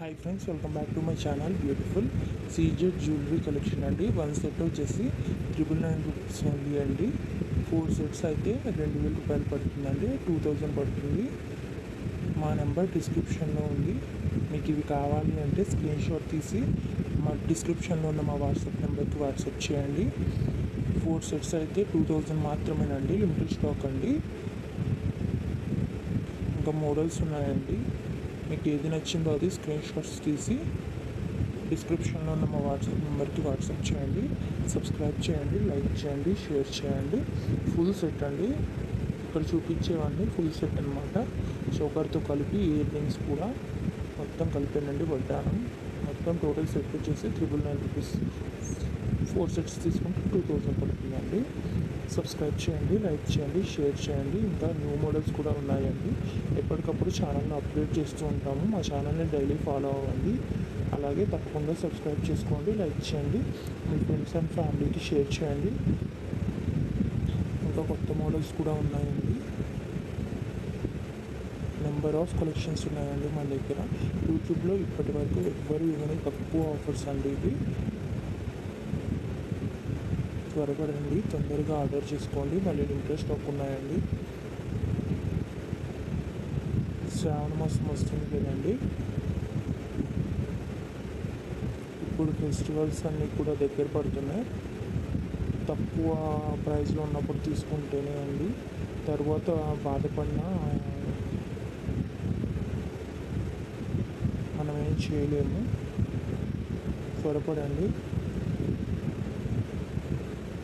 Hi friends welcome back to my channel beautiful CZ jewellery collection అండి. One set వచ్చేసి triple nine rupees ఉంది అండి. Four sets అయితే రెండు వేల రూపాయలు పడుతుందండి. టూ థౌజండ్ పడుతుంది. మా నెంబర్ డిస్క్రిప్షన్లో ఉంది. మీకు ఇవి కావాలి అంటే స్క్రీన్ షాట్ తీసి మా డిస్క్రిప్షన్లో ఉన్న మా వాట్సాప్ నెంబర్కి వాట్సాప్ చేయండి. ఫోర్ సెట్స్ అయితే టూ థౌజండ్ మాత్రమేనండి. లిమిటెడ్ స్టాక్ అండి. ఇంకా మోడల్స్ ఉన్నాయండి. మీకు ఏది నచ్చిందో అది స్క్రీన్ షాట్స్ తీసి డిస్క్రిప్షన్లో ఉన్న మా వాట్సాప్ నెంబర్కి వాట్సాప్ చేయండి సబ్స్క్రైబ్ చేయండి లైక్ చేయండి షేర్ చేయండి. ఫుల్ సెట్ అండి. ఇక్కడ చూపించేవన్నీ ఫుల్ సెట్ అనమాట చోకర్తో కలిపి ఇయర్ రింగ్స్ కూడా మొత్తం కలిపానండి వడ్డానం. మొత్తం టోటల్ సెట్ వచ్చేసి triple nine rupees four sets తీసుకుంటే టూ థౌజండ్ పడుతుందండి. సబ్స్క్రైబ్ చేయండి లైక్ చేయండి షేర్ చేయండి. ఇంకా న్యూ మోడల్స్ కూడా ఉన్నాయండి. ఎప్పటికప్పుడు ఛానల్ని అప్డేట్ చేస్తూ ఉంటాము. మా ఛానల్ని డైలీ ఫాలో అవ్వండి. అలాగే తప్పకుండా సబ్స్క్రైబ్ చేసుకోండి లైక్ చేయండి. మీ ఫ్రెండ్స్ అండ్ ఫ్యామిలీకి షేర్ చేయండి. ఇంకా కొత్త మోడల్స్ కూడా ఉన్నాయండి. నెంబర్ ఆఫ్ కలెక్షన్స్ ఉన్నాయండి మన దగ్గర. యూట్యూబ్లో ఇప్పటి వరకు ఎవ్వరు ఇవ్వని తక్కువ ఆఫర్స్ అండి ఇవి. త్వరపడండి తొందరగా ఆర్డర్ చేసుకోండి మళ్ళీ ఇంట్రెస్ట్ స్టాక్ ఉన్నాయండి. శ్రావణ మాసం వస్తుంది కదండి. ఇప్పుడు ఫెస్టివల్స్ అన్నీ కూడా దగ్గర పడుతున్నాయి. తక్కువ ప్రైస్లో ఉన్నప్పుడు తీసుకుంటేనే అండి. తర్వాత బాధపడిన మనం ఏం చేయలేము. త్వరపడండి.